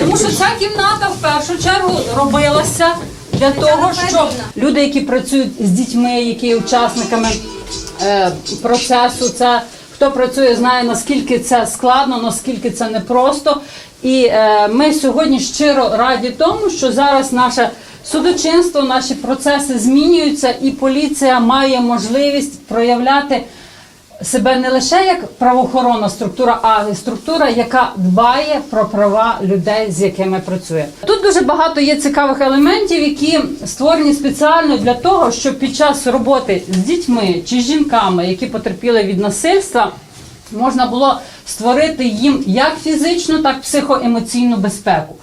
Тому що ця кімната в першу чергу робилася для того, щоб люди, які працюють з дітьми, які є учасниками е, процесу, це хто працює, знає наскільки це складно, наскільки це непросто. І е, ми сьогодні щиро раді тому, що зараз наше судочинство, наші процеси змінюються, і поліція має можливість проявляти себе не лише як правоохоронна структура, а й структура, яка дбає про права людей, з якими працює. Тут дуже багато є цікавих елементів, які створені спеціально для того, щоб під час роботи з дітьми чи з жінками, які потерпіли від насильства, можна було створити їм як фізичну, так і психоемоційну безпеку.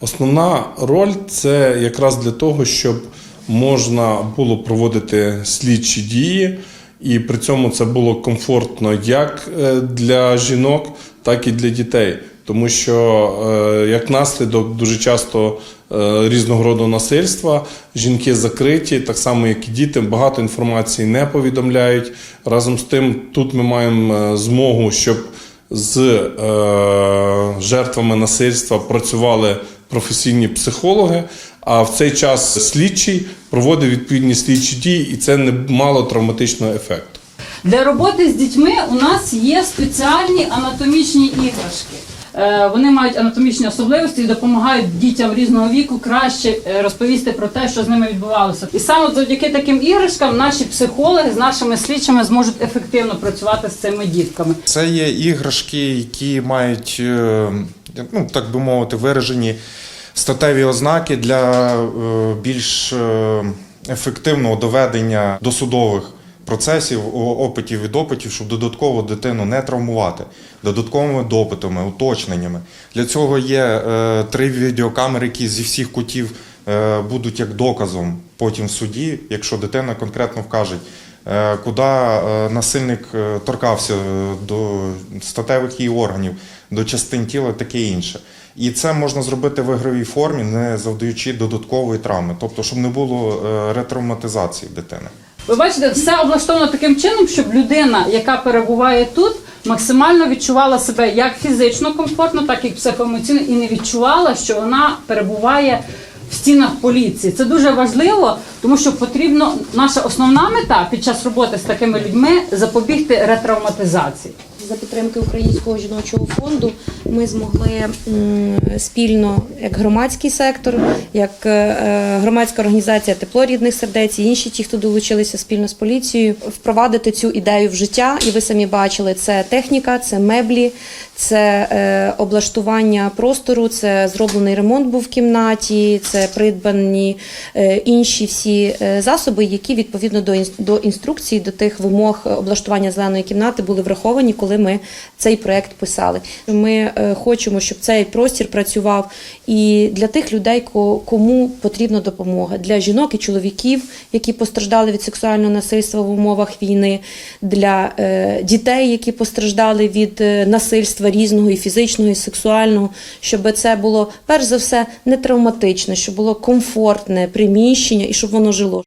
Основна роль це якраз для того, щоб можна було проводити слідчі дії, і при цьому це було комфортно як е, для жінок, так і для дітей. Тому що е, як наслідок дуже часто е, різного роду насильства жінки закриті, так само як і діти, багато інформації не повідомляють. Разом з тим, тут ми маємо змогу, щоб з жертвами насильства працювали професійні психологи. А в цей час слідчий проводив відповідні слідчі дії, і це не мало травматичного ефекту. Для роботи з дітьми у нас є спеціальні анатомічні іграшки. Е, Вони мають анатомічні особливості і допомагають дітям різного віку краще е, розповісти про те, що з ними відбувалося. І саме завдяки таким іграшкам наші психологи з нашими слідчими зможуть ефективно працювати з цими дітками. Це є іграшки, які мають, е, ну так би мовити, виражені статеві ознаки для е, більш е, ефективного доведення досудових процесів, опитів і допитів, щоб додатково дитину не травмувати, додатковими допитами, уточненнями. Для цього є е, три відеокамери, які зі всіх кутів будуть як доказом потім в суді, якщо дитина конкретно вкаже, куди е, насильник е, торкався е, до статевих її органів, до частин тіла, таке інше. І це можна зробити в ігровій формі, не завдаючи додаткової травми, тобто, щоб не було е, ретравматизації дитини. Ви бачите, все облаштовано таким чином, щоб людина, яка перебуває тут, максимально відчувала себе як фізично комфортно, так і психоемоційно, і не відчувала, що вона перебуває в стінах поліції. Це дуже важливо, тому що потрібно наша основна мета під час роботи з такими людьми запобігти ретравматизації. За підтримки Українського жіночого фонду ми змогли спільно, як громадський сектор, як е, громадська організація Тепло рідних сердець і інші ті, хто долучилися спільно з поліцією, впровадити цю ідею в життя. І ви самі бачили, це техніка, це меблі, це е, облаштування простору, це зроблений ремонт був в кімнаті, це придбані е, інші всі е, засоби, які відповідно до до інструкцій, до тих вимог облаштування зеленої кімнати були враховані, коли ми цей проект писали. Ми е, хочемо, щоб цей простір працював і для тих людей, кому потрібна допомога, для жінок і чоловіків, які постраждали від сексуального насильства в умовах війни, для е, дітей, які постраждали від е, насильства різного і фізичного, і сексуального, щоб це було перш за все не травматичне, щоб було комфортне приміщення і щоб воно жило.